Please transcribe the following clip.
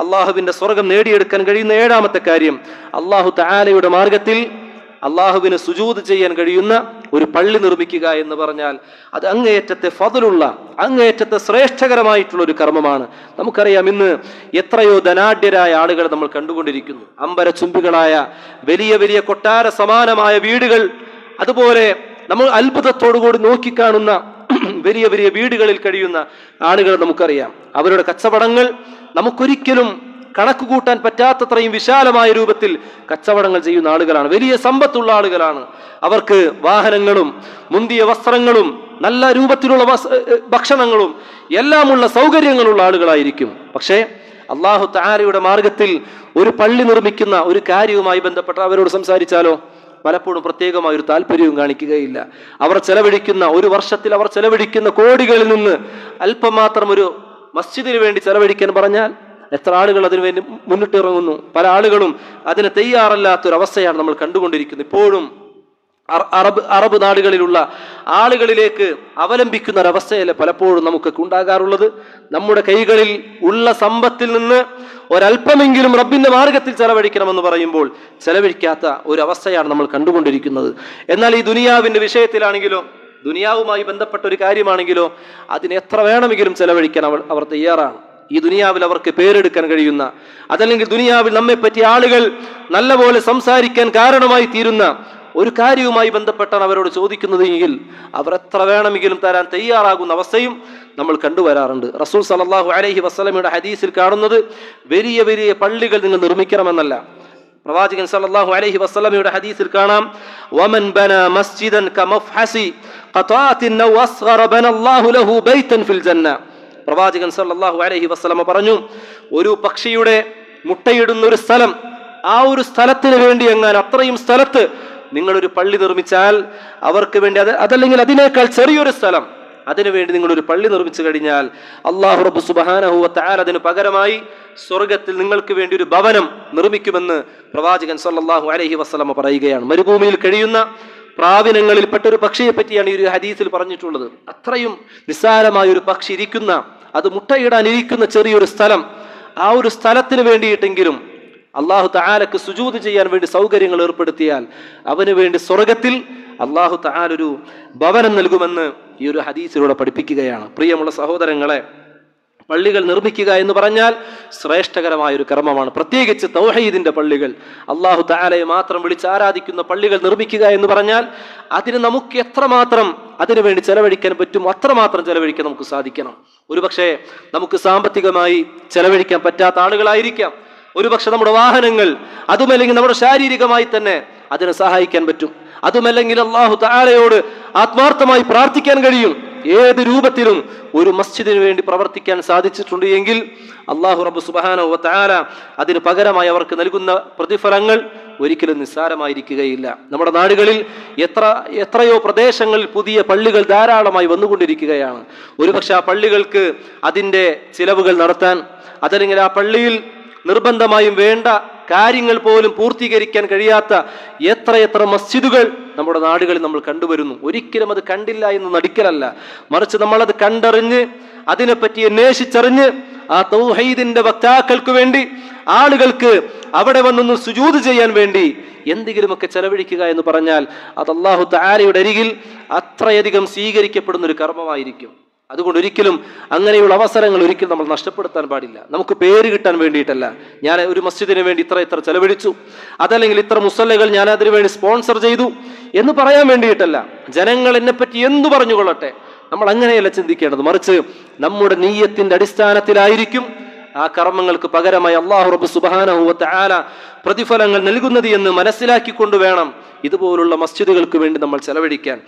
അള്ളാഹുവിന്റെ സ്വർഗം നേടിയെടുക്കാൻ കഴിയുന്ന ഏഴാമത്തെ കാര്യം അള്ളാഹു താലയുടെ മാർഗത്തിൽ അള്ളാഹുവിന് സുജൂത് ചെയ്യാൻ കഴിയുന്ന ഒരു പള്ളി നിർമ്മിക്കുക എന്ന് പറഞ്ഞാൽ അത് അങ്ങേയറ്റത്തെ ഫതിലുള്ള അങ്ങേയറ്റത്തെ ശ്രേഷ്ഠകരമായിട്ടുള്ള ഒരു കർമ്മമാണ്. നമുക്കറിയാം ഇന്ന് എത്രയോ ധനാഢ്യരായ ആളുകൾ നമ്മൾ കണ്ടുകൊണ്ടിരിക്കുന്നു. അമ്പര ചുംബികളായ വലിയ വലിയ കൊട്ടാര സമാനമായ വീടുകൾ അതുപോലെ നമ്മൾ അത്ഭുതത്തോടുകൂടി നോക്കിക്കാണുന്ന വലിയ വലിയ വീടുകളിൽ കഴിയുന്ന ആളുകൾ നമുക്കറിയാം. അവരുടെ കച്ചവടങ്ങൾ നമുക്കൊരിക്കലും കണക്ക് കൂട്ടാൻ പറ്റാത്തത്രയും വിശാലമായ രൂപത്തിൽ കച്ചവടങ്ങൾ ചെയ്യുന്ന ആളുകളാണ്. വലിയ സമ്പത്തുള്ള ആളുകളാണ്. അവർക്ക് വാഹനങ്ങളും മുന്തിയ വസ്ത്രങ്ങളും നല്ല രൂപത്തിലുള്ള ഭക്ഷണങ്ങളും എല്ലാമുള്ള സൗകര്യങ്ങളുള്ള ആളുകളായിരിക്കും. പക്ഷേ അള്ളാഹു താരയുടെ മാർഗത്തിൽ ഒരു പള്ളി നിർമ്മിക്കുന്ന ഒരു കാര്യവുമായി ബന്ധപ്പെട്ട് അവരോട് സംസാരിച്ചാലോ? പലപ്പോഴും പ്രത്യേകമായ ഒരു താല്പര്യവും കാണിക്കുകയില്ല. അവർ ചെലവഴിക്കുന്ന ഒരു വർഷത്തിൽ അവർ ചെലവഴിക്കുന്ന കോടികളിൽ നിന്ന് അല്പമാത്രം ഒരു മസ്ജിദിന് വേണ്ടി ചെലവഴിക്കാൻ പറഞ്ഞാൽ എത്ര ആളുകൾ അതിനു വേണ്ടി മുന്നിട്ടിറങ്ങുന്നു പല ആളുകളും അതിന് തയ്യാറല്ലാത്തൊരവസ്ഥയാണ് നമ്മൾ കണ്ടുകൊണ്ടിരിക്കുന്നത്. ഇപ്പോഴും അറബ് അറബ് നാടുകളിലുള്ള ആളുകളിലേക്ക് അവലംബിക്കുന്ന ഒരവസ്ഥയല്ലേ പലപ്പോഴും നമുക്കൊക്കെ ഉണ്ടാകാറുള്ളത്? നമ്മുടെ കൈകളിൽ ഉള്ള സമ്പത്തിൽ നിന്ന് ഒരല്പമെങ്കിലും റബ്ബിന്റെ മാർഗത്തിൽ ചെലവഴിക്കണമെന്ന് പറയുമ്പോൾ ചെലവഴിക്കാത്ത ഒരു അവസ്ഥയാണ് നമ്മൾ കണ്ടുകൊണ്ടിരിക്കുന്നത്. എന്നാൽ ഈ ദുനിയാവിന്റെ വിഷയത്തിലാണെങ്കിലോ ദുനിയാവുമായി ബന്ധപ്പെട്ട ഒരു കാര്യമാണെങ്കിലോ അതിന് എത്ര വേണമെങ്കിലും ചെലവഴിക്കാൻ അവർ അവർ തയ്യാറാണ്. ഈ ദുനിയാവിൽ അവർക്ക് പേരെടുക്കാൻ കഴിയുന്ന അതല്ലെങ്കിൽ ദുനിയാവിൽ നമ്മെ പറ്റിയ ആളുകൾ നല്ലപോലെ സംസാരിക്കാൻ കാരണമായി തീരുന്ന ഒരു കാര്യവുമായി ബന്ധപ്പെട്ടാണ് അവരോട് ചോദിക്കുന്നത് എങ്കിൽ അവർ എത്ര വേണമെങ്കിലും തരാൻ തയ്യാറാകുന്ന അവസ്ഥയും നമ്മൾ കണ്ടുവരാറുണ്ട് റസൂൽ സലല്ലാഹു അലഹി വസ്ലമയുടെ ഹദീസിൽ കാണുന്നത് വലിയ വലിയ പള്ളികൾ നിങ്ങൾ നിർമ്മിക്കണമെന്നല്ല. പ്രവാചകൻ സലല്ലാഹു അലഹി വസല്ലമയുടെ ഹദീസിൽ കാണാം വമൻ ബന മസ്ജിദൻ പ്രവാചകൻ സല്ലല്ലാഹു അലഹി വസ്ലമ പറഞ്ഞു ഒരു പക്ഷിയുടെ മുട്ടയിടുന്ന ഒരു സ്ഥലം ആ ഒരു സ്ഥലത്തിന് വേണ്ടി എങ്ങാൻ അത്രയും സ്ഥലത്ത് നിങ്ങളൊരു പള്ളി നിർമ്മിച്ചാൽ അവർക്ക് വേണ്ടി അത് അതല്ലെങ്കിൽ അതിനേക്കാൾ ചെറിയൊരു സ്ഥലം അതിനുവേണ്ടി നിങ്ങളൊരു പള്ളി നിർമ്മിച്ചു കഴിഞ്ഞാൽ അള്ളാഹു റബ്ബു സുബ്ഹാനഹു വ തആല അതിന് പകരമായി സ്വർഗത്തിൽ നിങ്ങൾക്ക് വേണ്ടി ഒരു ഭവനം നിർമ്മിക്കുമെന്ന് പ്രവാചകൻ സല്ലല്ലാഹു അലൈഹി വസ്ലമ പറയുകയാണ്. മരുഭൂമിയിൽ കഴിയുന്ന പ്രാവിനങ്ങളിൽപ്പെട്ട ഒരു പക്ഷിയെ പറ്റിയാണ് ഈ ഒരു ഹദീസിൽ പറഞ്ഞിട്ടുള്ളത്. അത്രയും നിസ്സാരമായ ഒരു പക്ഷി ഇരിക്കുന്ന അത് മുട്ടയിടാൻ ഇരിക്കുന്ന ചെറിയൊരു സ്ഥലം. ആ ഒരു സ്ഥലത്തിന് വേണ്ടിയിട്ടെങ്കിലും അള്ളാഹു തആലക്ക് സുജൂത് ചെയ്യാൻ വേണ്ടി സൗകര്യങ്ങൾ ഏർപ്പെടുത്തിയാൽ അവന് വേണ്ടി സ്വർഗത്തിൽ അള്ളാഹു തആല ഒരു ഭവനം നൽകുമെന്ന് ഈ ഒരു ഹദീസിലൂടെ പഠിപ്പിക്കുകയാണ്. പ്രിയമുള്ള സഹോദരങ്ങളെ പള്ളികൾ നിർമ്മിക്കുക എന്ന് പറഞ്ഞാൽ ശ്രേഷ്ഠകരമായ ഒരു കർമ്മമാണ്. പ്രത്യേകിച്ച് തൗഹീദിന്റെ പള്ളികൾ. അള്ളാഹു താലയെ മാത്രം വിളിച്ച് ആരാധിക്കുന്ന പള്ളികൾ നിർമ്മിക്കുക എന്ന് പറഞ്ഞാൽ അതിന് നമുക്ക് എത്രമാത്രം അതിനുവേണ്ടി ചെലവഴിക്കാൻ പറ്റും അത്രമാത്രം ചെലവഴിക്കാൻ നമുക്ക് സാധിക്കണം. ഒരുപക്ഷെ നമുക്ക് സാമ്പത്തികമായി ചെലവഴിക്കാൻ പറ്റാത്ത ആളുകളായിരിക്കാം. ഒരുപക്ഷെ നമ്മുടെ വാഹനങ്ങൾ അതുമല്ലെങ്കിൽ നമ്മുടെ ശാരീരികമായി തന്നെ അതിനെ സഹായിക്കാൻ പറ്റും. അതുമല്ലെങ്കിൽ അള്ളാഹു താലയോട് ആത്മാർത്ഥമായി പ്രാർത്ഥിക്കാൻ കഴിയും. ഏത് രൂപത്തിലും ഒരു മസ്ജിദിന് വേണ്ടി പ്രവർത്തിക്കാൻ സാധിച്ചിട്ടുണ്ട് എങ്കിൽ അള്ളാഹു റബ്ബു സുബാനോ അതിന് പകരമായി അവർക്ക് നൽകുന്ന പ്രതിഫലങ്ങൾ ഒരിക്കലും നിസ്സാരമായിരിക്കുകയില്ല. നമ്മുടെ നാടുകളിൽ എത്ര എത്രയോ പ്രദേശങ്ങളിൽ പുതിയ പള്ളികൾ ധാരാളമായി വന്നുകൊണ്ടിരിക്കുകയാണ്. ഒരുപക്ഷെ ആ പള്ളികൾക്ക് അതിന്റെ ചിലവുകൾ നടത്താൻ അതല്ലെങ്കിൽ ആ പള്ളിയിൽ നിർബന്ധമായും വേണ്ട കാര്യങ്ങൾ പോലും പൂർത്തീകരിക്കാൻ കഴിയാത്ത എത്രയെത്ര മസ്ജിദുകൾ നമ്മുടെ നാടുകളിൽ നമ്മൾ കണ്ടുവരുന്നു. ഒരിക്കലും അത് കണ്ടില്ല എന്ന് നടിക്കലല്ല. മറിച്ച് നമ്മളത് കണ്ടറിഞ്ഞ് അതിനെപ്പറ്റി അന്വേഷിച്ചറിഞ്ഞ് ആ തൗഹീദിന്റെ വക്താക്കൾക്ക് വേണ്ടി ആളുകൾക്ക് അവിടെ വന്നൊന്ന് സുജൂത് ചെയ്യാൻ വേണ്ടി എന്തെങ്കിലുമൊക്കെ ചെലവഴിക്കുക എന്ന് പറഞ്ഞാൽ അത് അള്ളാഹു താരയുടെ അരികിൽ അത്രയധികം സ്വീകരിക്കപ്പെടുന്ന ഒരു കർമ്മമായിരിക്കും. അതുകൊണ്ട് ഒരിക്കലും അങ്ങനെയുള്ള അവസരങ്ങൾ ഒരിക്കലും നമ്മൾ നഷ്ടപ്പെടുത്താൻ പാടില്ല. നമുക്ക് പേര് കിട്ടാൻ വേണ്ടിയിട്ടല്ല. ഞാൻ ഒരു മസ്ജിദിന് വേണ്ടി ഇത്ര ഇത്ര ചെലവഴിച്ചു. അതല്ലെങ്കിൽ ഇത്ര മുസല്ലകൾ ഞാൻ അതിനുവേണ്ടി സ്പോൺസർ ചെയ്തു എന്ന് പറയാൻ വേണ്ടിയിട്ടല്ല. ജനങ്ങൾ എന്നെപ്പറ്റി എന്തു പറഞ്ഞുകൊള്ളട്ടെ? നമ്മൾ അങ്ങനെയല്ല ചിന്തിക്കേണ്ടത്. മറിച്ച് നമ്മുടെ നീയത്തിന്റെ അടിസ്ഥാനത്തിലായിരിക്കും ആ കർമ്മങ്ങൾക്ക് പകരമായി അള്ളാഹു റബ്ബ് സുബാനഹുവത്ത് ആല പ്രതിഫലങ്ങൾ നൽകുന്നത് എന്ന് മനസ്സിലാക്കിക്കൊണ്ട് വേണം ഇതുപോലുള്ള മസ്ജിദുകൾക്ക് വേണ്ടി നമ്മൾ ചെലവഴിക്കാൻ.